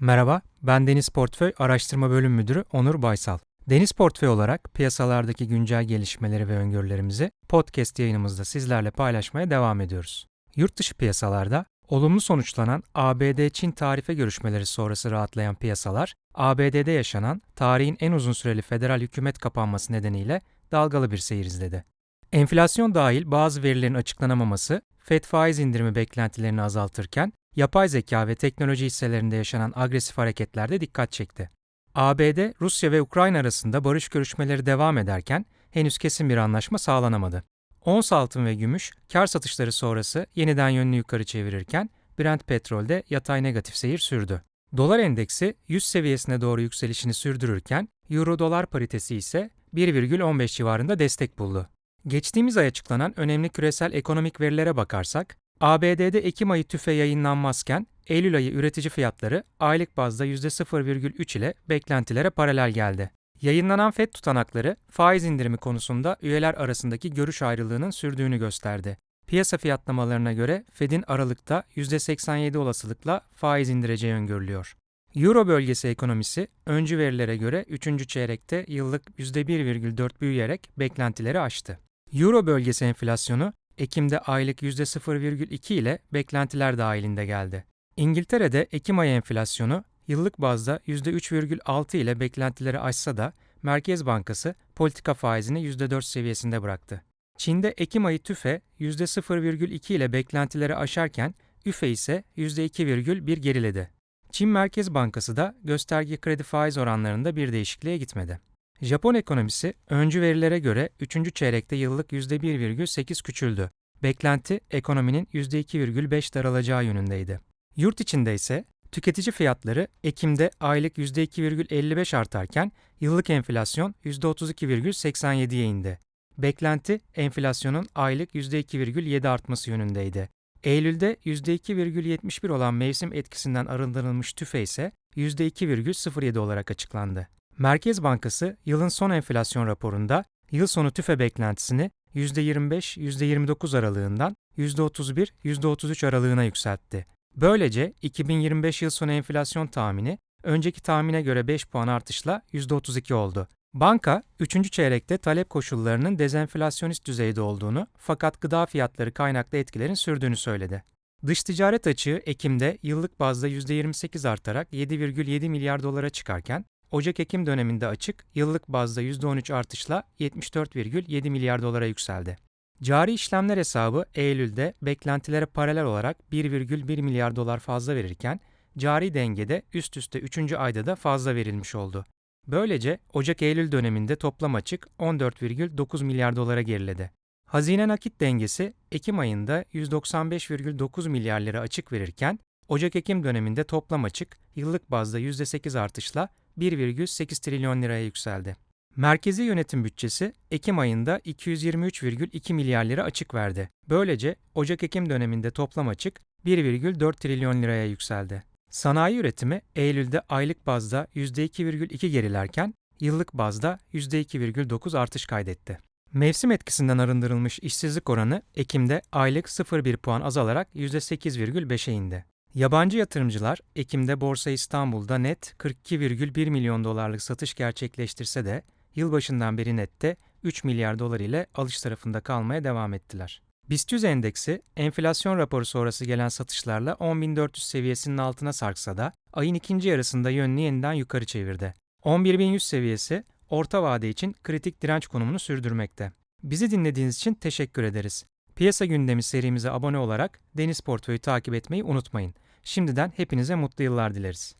Merhaba, ben Deniz Portföy Araştırma Bölüm Müdürü Onur Baysal. Deniz Portföy olarak piyasalardaki güncel gelişmeleri ve öngörülerimizi podcast yayınımızda sizlerle paylaşmaya devam ediyoruz. Yurt dışı piyasalarda olumlu sonuçlanan ABD-Çin tarife görüşmeleri sonrası rahatlayan piyasalar, ABD'de yaşanan tarihin en uzun süreli federal hükümet kapanması nedeniyle dalgalı bir seyir izledi. Enflasyon dahil bazı verilerin açıklanamaması, FED faiz indirimi beklentilerini azaltırken, yapay zeka ve teknoloji hisselerinde yaşanan agresif hareketler de dikkat çekti. ABD, Rusya ve Ukrayna arasında barış görüşmeleri devam ederken henüz kesin bir anlaşma sağlanamadı. Ons altın ve gümüş kar satışları sonrası yeniden yönünü yukarı çevirirken Brent petrolde yatay negatif seyir sürdü. Dolar endeksi 100 seviyesine doğru yükselişini sürdürürken Euro dolar paritesi ise 1,15 civarında destek buldu. Geçtiğimiz ay açıklanan önemli küresel ekonomik verilere bakarsak, ABD'de Ekim ayı tüfe yayınlanmazken Eylül ayı üretici fiyatları aylık bazda %0,3 ile beklentilere paralel geldi. Yayınlanan FED tutanakları faiz indirimi konusunda üyeler arasındaki görüş ayrılığının sürdüğünü gösterdi. Piyasa fiyatlamalarına göre Fed'in Aralık'ta %87 olasılıkla faiz indireceği öngörülüyor. Euro bölgesi ekonomisi öncü verilere göre 3. çeyrekte yıllık %1,4 büyüyerek beklentileri aştı. Euro bölgesi enflasyonu Ekim'de aylık %0,2 ile beklentiler dahilinde geldi. İngiltere'de Ekim ayı enflasyonu yıllık bazda %3,6 ile beklentileri aşsa da Merkez Bankası politika faizini %4 seviyesinde bıraktı. Çin'de Ekim ayı tüfe %0,2 ile beklentileri aşarken üfe ise %2,1 geriledi. Çin Merkez Bankası da gösterge kredi faiz oranlarında bir değişikliğe gitmedi. Japon ekonomisi öncü verilere göre 3. çeyrekte yıllık %1,8 küçüldü. Beklenti ekonominin %2,5 daralacağı yönündeydi. Yurt içinde ise tüketici fiyatları Ekim'de aylık %2,55 artarken yıllık enflasyon %32,87'ye indi. Beklenti enflasyonun aylık %2,7 artması yönündeydi. Eylül'de %2,71 olan mevsim etkisinden arındırılmış tüfe ise %2,07 olarak açıklandı. Merkez Bankası yılın son enflasyon raporunda yıl sonu tüfe beklentisini %25-%29 aralığından %31-%33 aralığına yükseltti. Böylece 2025 yıl sonu enflasyon tahmini önceki tahmine göre 5 puan artışla %32 oldu. Banka, 3. çeyrekte talep koşullarının dezenflasyonist düzeyde olduğunu fakat gıda fiyatları kaynaklı etkilerin sürdüğünü söyledi. Dış ticaret açığı Ekim'de yıllık bazda %28 artarak 7,7 milyar dolara çıkarken, Ocak-Ekim döneminde açık yıllık bazda %13 artışla 74,7 milyar dolara yükseldi. Cari işlemler hesabı Eylül'de beklentilere paralel olarak 1,1 milyar dolar fazla verirken, cari dengede üst üste 3. ayda da fazla verilmiş oldu. Böylece Ocak-Eylül döneminde toplam açık 14,9 milyar dolara geriledi. Hazine nakit dengesi Ekim ayında 195,9 milyar lira açık verirken, Ocak-Ekim döneminde toplam açık yıllık bazda %8 artışla 1,8 trilyon liraya yükseldi. Merkezi yönetim bütçesi Ekim ayında 223,2 milyar lira açık verdi. Böylece Ocak-Ekim döneminde toplam açık 1,4 trilyon liraya yükseldi. Sanayi üretimi Eylül'de aylık bazda %2,2 gerilerken yıllık bazda %2,9 artış kaydetti. Mevsim etkisinden arındırılmış işsizlik oranı Ekim'de aylık 0,1 puan azalarak %8,5'e indi. Yabancı yatırımcılar Ekim'de Borsa İstanbul'da net 42,1 milyon dolarlık satış gerçekleştirse de yılbaşından beri nette 3 milyar dolar ile alış tarafında kalmaya devam ettiler. BIST 100 endeksi enflasyon raporu sonrası gelen satışlarla 10.400 seviyesinin altına sarksa da ayın ikinci yarısında yönünü yeniden yukarı çevirdi. 11.100 seviyesi orta vade için kritik direnç konumunu sürdürmekte. Bizi dinlediğiniz için teşekkür ederiz. Piyasa gündemi serimize abone olarak Deniz Portföy'ü takip etmeyi unutmayın. Şimdiden hepinize mutlu yıllar dileriz.